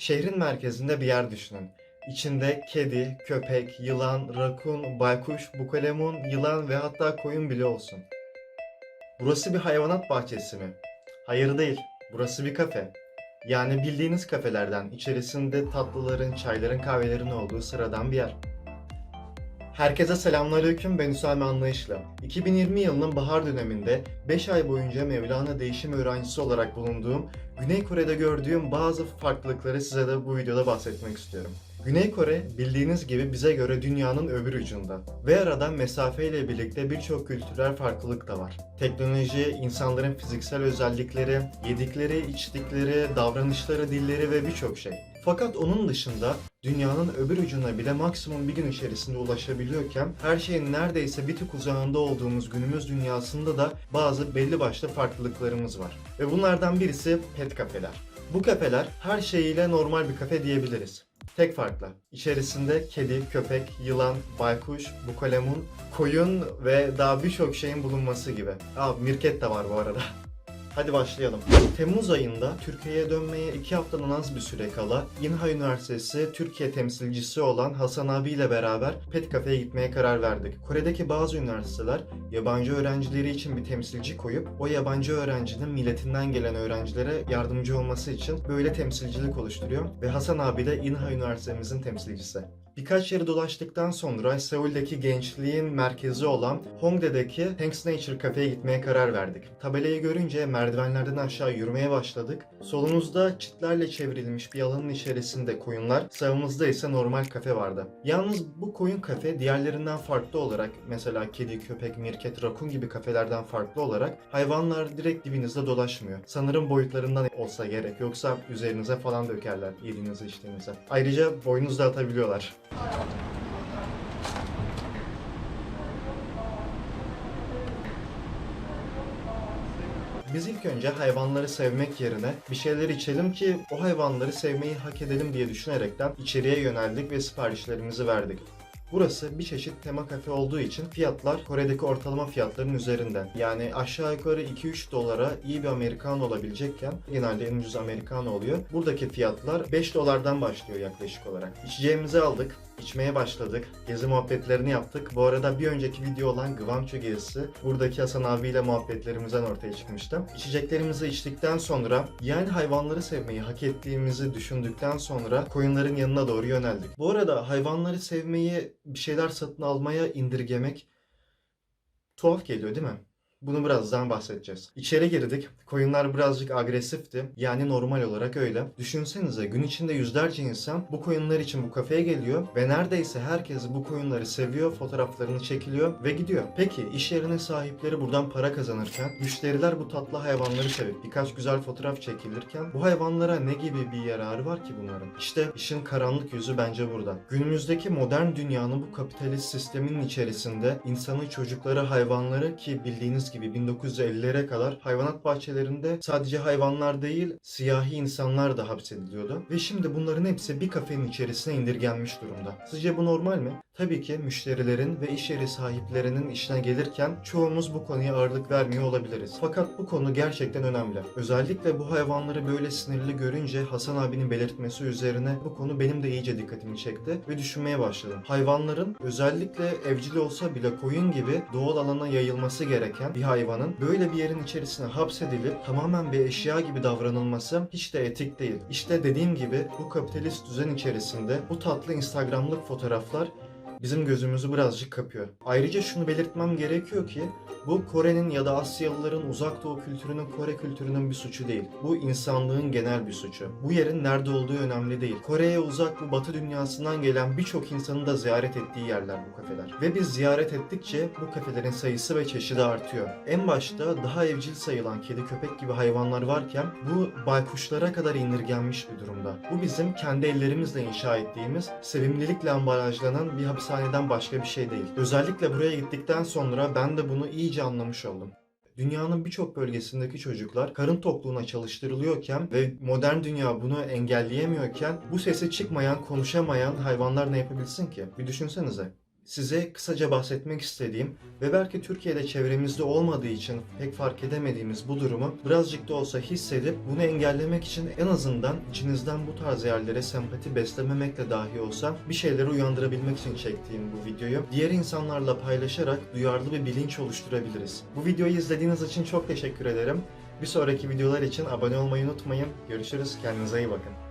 Şehrin merkezinde bir yer düşünün. İçinde kedi, köpek, yılan, rakun, baykuş, bukalemun, yılan ve hatta koyun bile olsun. Burası bir hayvanat bahçesi mi? Hayır değil. Burası bir kafe. Yani bildiğiniz kafelerden, içerisinde tatlıların, çayların, kahvelerin olduğu sıradan bir yer. Herkese selamünaleyküm ben Hüsame Anlayışlı. 2020 yılının bahar döneminde 5 ay boyunca Mevlana değişim öğrencisi olarak bulunduğum Güney Kore'de gördüğüm bazı farklılıkları size de bu videoda bahsetmek istiyorum. Güney Kore bildiğiniz gibi bize göre dünyanın öbür ucunda ve arada mesafeyle birlikte birçok kültürel farklılık da var. Teknoloji, insanların fiziksel özellikleri, yedikleri, içtikleri, davranışları, dilleri ve birçok şey. Fakat onun dışında dünyanın öbür ucuna bile maksimum bir gün içerisinde ulaşabiliyorken her şeyin neredeyse bir tık uzağında olduğumuz günümüz dünyasında da bazı belli başlı farklılıklarımız var. Ve bunlardan birisi pet kafeler. Bu kafeler her şeyiyle normal bir kafe diyebiliriz. Tek farkla içerisinde kedi, köpek, yılan, baykuş, bukalemun, koyun ve daha birçok şeyin bulunması gibi. Aa mirket de var bu arada. Hadi başlayalım. Temmuz ayında Türkiye'ye dönmeye 2 haftadan az bir süre kala İNHA Üniversitesi Türkiye temsilcisi olan Hasan abi ile beraber Pet Cafe'ye gitmeye karar verdik. Kore'deki bazı üniversiteler yabancı öğrencileri için bir temsilci koyup o yabancı öğrencinin milletinden gelen öğrencilere yardımcı olması için böyle temsilcilik oluşturuyor ve Hasan abi de İNHA Üniversitemizin temsilcisi. Birkaç yeri dolaştıktan sonra Seul'deki gençliğin merkezi olan Hongdae'deki Thanks Nature Cafe'ye gitmeye karar verdik. Tabelayı görünce merdivenlerden aşağı yürümeye başladık. Solumuzda çitlerle çevrilmiş bir alanın içerisinde koyunlar, sağımızda ise normal kafe vardı. Yalnız bu koyun kafe diğerlerinden farklı olarak mesela kedi, köpek, mirket, rakun gibi kafelerden farklı olarak hayvanlar direkt dibinizde dolaşmıyor. Sanırım boyutlarından olsa gerek yoksa üzerinize falan dökerler yediğinizi içtiğinize. Ayrıca boynuz da atabiliyorlar. Biz ilk önce hayvanları sevmek yerine bir şeyler içelim ki o hayvanları sevmeyi hak edelim diye düşünerekten içeriye yöneldik ve siparişlerimizi verdik. Burası bir çeşit tema kafe olduğu için fiyatlar Kore'deki ortalama fiyatların üzerinde. Yani aşağı yukarı 2-3 dolara iyi bir Amerikan olabilecekken genelde en ucuz Amerikan oluyor. Buradaki fiyatlar 5 dolardan başlıyor yaklaşık olarak. İçeceğimizi aldık. İçmeye başladık. Gezi muhabbetlerini yaptık. Bu arada bir önceki video olan Gwancho gezisi buradaki Hasan abiyle muhabbetlerimizden ortaya çıkmıştı. İçeceklerimizi içtikten sonra yani hayvanları sevmeyi hak ettiğimizi düşündükten sonra koyunların yanına doğru yöneldik. Bu arada hayvanları sevmeyi bir şeyler satın almaya indirgemek tuhaf geliyor değil mi? Bunu birazdan bahsedeceğiz. İçeri girdik. Koyunlar birazcık agresifti. Yani normal olarak öyle. Düşünsenize gün içinde yüzlerce insan bu koyunlar için bu kafeye geliyor ve neredeyse herkes bu koyunları seviyor, fotoğraflarını çekiliyor ve gidiyor. Peki iş yerinin sahipleri buradan para kazanırken müşteriler bu tatlı hayvanları sevip birkaç güzel fotoğraf çekilirken bu hayvanlara ne gibi bir yararı var ki bunların? İşte işin karanlık yüzü bence burada. Günümüzdeki modern dünyanın bu kapitalist sistemin içerisinde insanı, çocukları, hayvanları ki bildiğiniz gibi 1950'lere kadar hayvanat bahçelerinde sadece hayvanlar değil siyahi insanlar da hapsediliyordu. Ve şimdi bunların hepsi bir kafenin içerisine indirgenmiş durumda. Sizce bu normal mi? Tabii ki müşterilerin ve iş yeri sahiplerinin işine gelirken çoğumuz bu konuya ağırlık vermiyor olabiliriz. Fakat bu konu gerçekten önemli. Özellikle bu hayvanları böyle sinirli görünce Hasan abinin belirtmesi üzerine bu konu benim de iyice dikkatimi çekti ve düşünmeye başladım. Hayvanların özellikle evcil olsa bile koyun gibi doğal alana yayılması gereken bir hayvanın böyle bir yerin içerisine hapsedilip tamamen bir eşya gibi davranılması hiç de etik değil. İşte dediğim gibi bu kapitalist düzen içerisinde bu tatlı Instagram'lık fotoğraflar bizim gözümüzü birazcık kapıyor. Ayrıca şunu belirtmem gerekiyor ki bu Kore'nin ya da Asyalıların uzak doğu kültürünün Kore kültürünün bir suçu değil. Bu insanlığın genel bir suçu. Bu yerin nerede olduğu önemli değil. Kore'ye uzak bu batı dünyasından gelen birçok insanın da ziyaret ettiği yerler bu kafeler. Ve biz ziyaret ettikçe bu kafelerin sayısı ve çeşidi artıyor. En başta daha evcil sayılan kedi köpek gibi hayvanlar varken bu baykuşlara kadar indirgenmiş bir durumda. Bu bizim kendi ellerimizle inşa ettiğimiz sevimlilikle ambalajlanan bir hapishaneden başka bir şey değil. Özellikle buraya gittikten sonra ben de bunu iyice anlamış oldum. Dünyanın birçok bölgesindeki çocuklar karın tokluğuna çalıştırılıyorken ve modern dünya bunu engelleyemiyorken bu sesi çıkmayan, konuşamayan hayvanlar ne yapabilsin ki? Bir düşünsenize. Size kısaca bahsetmek istediğim ve belki Türkiye'de çevremizde olmadığı için pek fark edemediğimiz bu durumu birazcık da olsa hissedip bunu engellemek için en azından içinizden bu tarz yerlere sempati beslememekle dahi olsa bir şeyleri uyandırabilmek için çektiğim bu videoyu diğer insanlarla paylaşarak duyarlı bir bilinç oluşturabiliriz. Bu videoyu izlediğiniz için çok teşekkür ederim. Bir sonraki videolar için abone olmayı unutmayın. Görüşürüz. Kendinize iyi bakın.